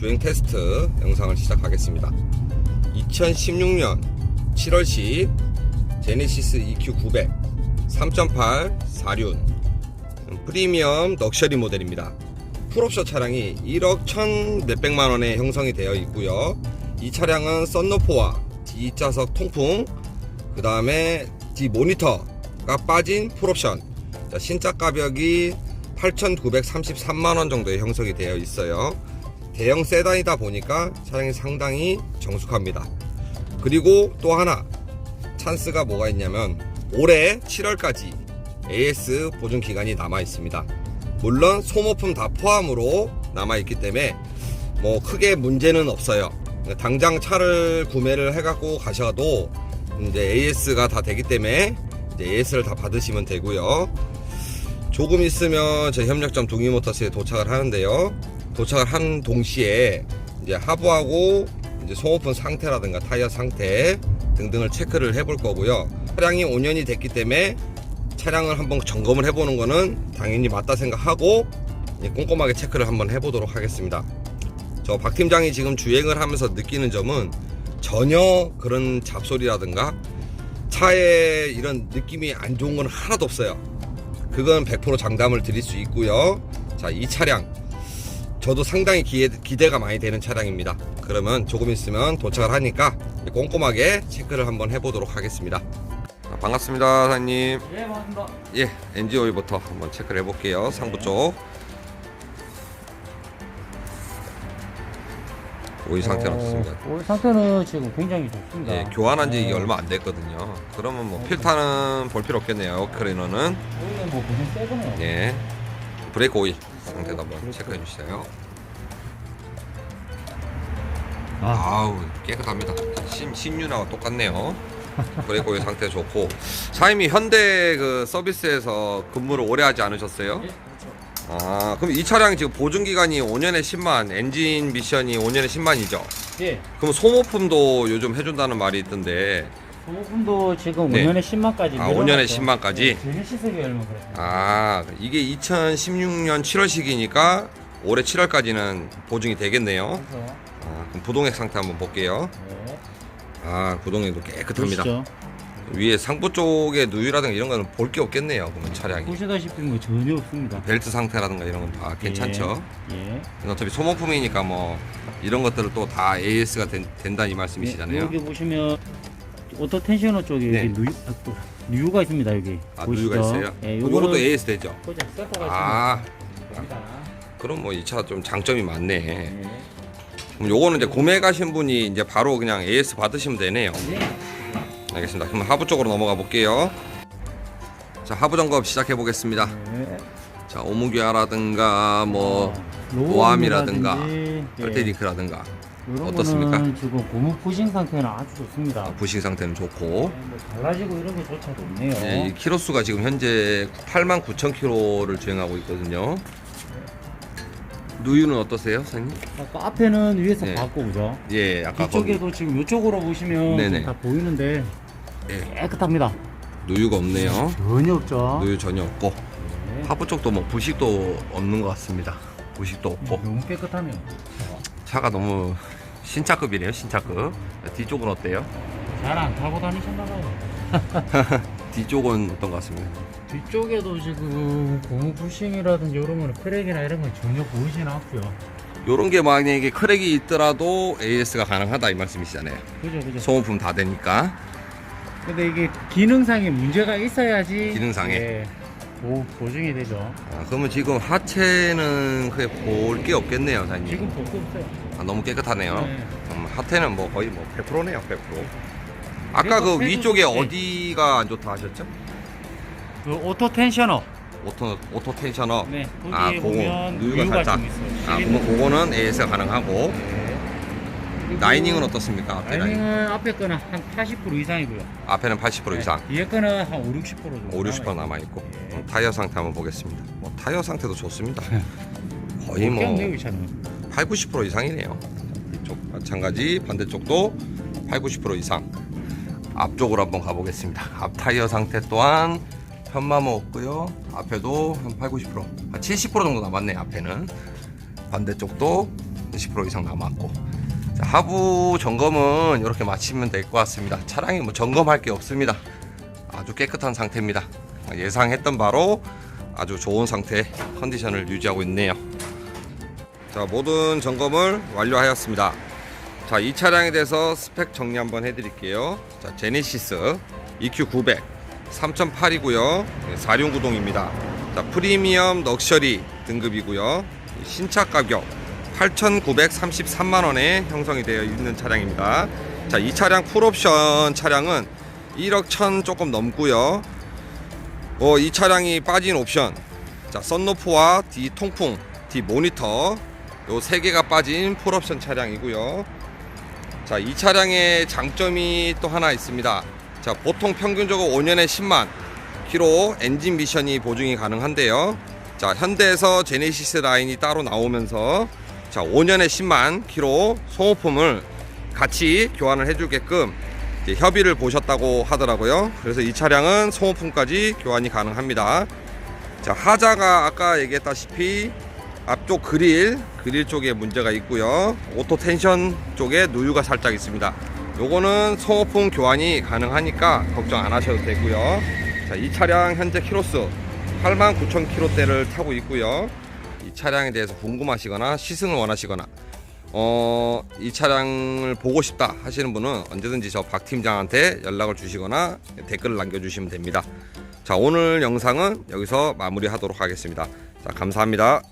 주행 테스트 영상을 시작하겠습니다. 2016년 7월 10 제네시스 EQ 900 3.8 4륜 프리미엄 럭셔리 모델입니다. 풀옵션 차량이 1억 1천 몇백만 원에 형성이 되어 있고요. 이 차량은 썬루프와 뒷좌석 통풍, 그 다음에 뒤 모니터가 빠진 풀옵션. 자, 신차 가격이 8,933만 원 정도에 형성이 되어 있어요. 대형 세단이다 보니까 차량이 상당히 정숙합니다. 그리고 또 하나 찬스가 뭐가 있냐면 올해 7월까지 AS 보증 기간이 남아 있습니다. 물론 소모품 다 포함으로 남아 있기 때문에 뭐 크게 문제는 없어요. 당장 차를 구매를 해갖고 가셔도 이제 AS가 다 되기 때문에 이제 AS를 다 받으시면 되고요. 조금 있으면 제 협력점 동이모터스에 도착을 하는데요. 도착을 한 동시에 이제 하부하고 이제 소모품 상태라든가 타이어 상태 등등을 체크를 해볼 거고요. 차량이 5년이 됐기 때문에 차량을 한번 점검을 해보는 거는 당연히 맞다 생각하고 꼼꼼하게 체크를 한번 해보도록 하겠습니다. 저 박 팀장이 지금 주행을 하면서 느끼는 점은 전혀 그런 잡소리라든가 차에 이런 느낌이 안 좋은 건 하나도 없어요. 그건 100% 장담을 드릴 수 있고요. 자, 이 차량 저도 상당히 기대, 기대가 많이 되는 차량입니다. 그러면 조금 있으면 도착을 하니까 꼼꼼하게 체크를 한번 해보도록 하겠습니다. 자, 반갑습니다, 사장님. 예, 맞습니다. 예, 엔진 오일부터 한번 체크를 해볼게요. 상부 쪽. 오일 상태는 어떻습니까? 어, 오일 상태는 지금 굉장히 좋습니다. 예, 교환한 지 이게 어, 얼마 안 됐거든요. 그러면 뭐 필터는 볼 필요 없겠네요. 크리너는. 오일은 뭐새 거네요. 예. 브레이크 오일 상태도 한번 체크해 주세요. 아, 아우 깨끗합니다. 신, 신유나와 똑같네요. 브레이크 오일 상태 좋고 사임이 현대 그 서비스에서 근무를 오래 하지 않으셨어요? 예, 그렇죠. 아 그럼 이 차량 지금 보증 기간이 5년에 10만, 엔진 미션이 5년에 10만이죠? 예, 그럼 소모품도 요즘 해준다는 말이 있던데 소모품도 지금 네. 5년에 10만까지. 아, 5년에 10만까지? 제네시스 계열만 그렇습니다. 아 이게 2016년 7월식이니까 올해 7월까지는 보증이 되겠네요. 그래서 아, 그럼 부동액 상태 한번 볼게요. 네. 아 부동액도 깨끗합니다. 보시죠. 위에 상부 쪽에 누유라든가 이런 거는 볼 게 없겠네요. 그러면 차량이 보시다시피 뭐 전혀 없습니다. 벨트 상태라든가 이런 건 다 괜찮죠. 예. 어차피 소모품이니까 뭐 이런 것들을 또 다 AS가 된, 된다 이 말씀이시잖아요. 네, 여기 보시면 오토 텐셔너 쪽에 네. 여기 누유, 아, 또 누유가 있습니다 여기. 아 보이시죠? 누유가 있어요. 예, 요거는 이것도 AS 되죠. 보자 세포가 아 있습니다. 그럼 뭐 이 차 좀 장점이 많네. 네. 그럼 요거는 이제 구매 가신 분이 이제 바로 그냥 AS 받으시면 되네요. 네. 알겠습니다. 그럼 하부 쪽으로 넘어가 볼게요. 자 하부 점검 시작해 보겠습니다. 네. 자 오무기아라든가 뭐 어, 로움이라든지, 예, 얼테딩크라든가 이런 어떻습니까? 거는 지금 고무 푸싱 상태는 아주 좋습니다. 아, 부싱 상태는 좋고 네, 뭐 달라지고 이런 게조차도 없네요. 예, 이 키로수가 지금 현재 8만 9천 킬로를 주행하고 있거든요. 누유는 어떠세요, 사장님? 아까 앞에는 위에서 네. 봤고 그죠? 예, 아까 거기 뒤쪽에도 지금 이쪽으로 보시면 네네. 다 보이는데 예. 깨끗합니다. 누유가 없네요. 전혀 없죠. 누유 전혀 없고 네. 하부 쪽도 뭐 부식도 없는 것 같습니다. 부식도 없고 너무 깨끗하네요. 차가 너무 신차급이네요, 신차급. 뒤쪽은 어때요? 잘 안 타고 다니셨나봐요. 뒤쪽은 어떤 것 같습니다. 뒤쪽에도 지금 고무 푸싱이라든지 이런 거는 크랙이나 이런 건 전혀 보이진 않고요. 요런 게 만약에 크랙이 있더라도 AS가 가능하다 이 말씀이시잖아요. 그죠, 그죠. 소모품 다 되니까. 근데 이게 기능상에 문제가 있어야지 기능상에? 예, 보, 보증이 되죠. 아, 그러면 지금 하체는 크게 볼 게 없겠네요, 사장님. 지금 볼 거 없어요. 아, 너무 깨끗하네요. 네. 음, 하태는 뭐 거의 뭐 100%네요, 100%. 아까 그 그래도 위쪽에 네. 어디가 안 좋다 하셨죠? 그 오토 텐셔너. 오토 오토 텐셔너. 네. 거기에 아, 보면 누유가 살짝. 좀 있어요. 아, 그러면 그거는 AS가 가능하고 네. 그리고 라이닝은 어떻습니까? 앞에 라이닝. 라이닝은 앞에 거는 한 80% 이상이고요. 앞에는 80% 이상. 네, 뒤에 거는 한 5, 60% 정도. 5, 60% 남아있어요. 남아 있고. 예. 음, 타이어 상태 한번 보겠습니다. 뭐 타이어 상태도 좋습니다. 거의 뭐뭐이 차는. 8, 90% 이상이네요. 이쪽 마찬가지 반대쪽도 8, 90% 이상. 앞쪽으로 한번 가보겠습니다. 앞 타이어 상태 또한 편마모 없고요. 앞에도 한 8, 90%, 한70% 정도 남았네 요. 앞에는 반대쪽도 70% 이상 남았고 자, 하부 점검은 이렇게 마치면 될 것 같습니다. 차량이 뭐 점검할 게 없습니다. 아주 깨끗한 상태입니다. 예상했던 바로 아주 좋은 상태 컨디션을 유지하고 있네요. 자, 모든 점검을 완료하였습니다. 자, 이 차량에 대해서 스펙 정리 한번 해드릴게요. 자, 제네시스 EQ900 3.8이고요. 4륜 구동입니다. 자, 프리미엄 럭셔리 등급이고요. 신차 가격 8,933만 원에 형성이 되어 있는 차량입니다. 자, 이 차량 풀옵션 차량은 1억 1천 조금 넘고요. 어, 이 차량이 빠진 옵션. 자, 썬루프와 뒤 통풍, 뒤 모니터 요 세 개가 빠진 풀옵션 차량이고요. 자, 이 차량의 장점이 또 하나 있습니다. 자, 보통 평균적으로 5년에 10만 킬로 엔진 미션이 보증이 가능한데요. 자, 현대에서 제네시스 라인이 따로 나오면서 자, 5년에 10만 킬로 소모품을 같이 교환을 해주게끔 협의를 보셨다고 하더라고요. 그래서 이 차량은 소모품까지 교환이 가능합니다. 자, 하자가 아까 얘기했다시피 앞쪽 그릴, 그릴 쪽에 문제가 있고요. 오토 텐션 쪽에 누유가 살짝 있습니다. 요거는 소모품 교환이 가능하니까 걱정 안 하셔도 되고요. 자, 이 차량 현재 키로수 89,000km대를 타고 있고요. 이 차량에 대해서 궁금하시거나 시승을 원하시거나 어, 이 차량을 보고 싶다 하시는 분은 언제든지 저 박 팀장한테 연락을 주시거나 댓글을 남겨주시면 됩니다. 자, 오늘 영상은 여기서 마무리하도록 하겠습니다. 자, 감사합니다.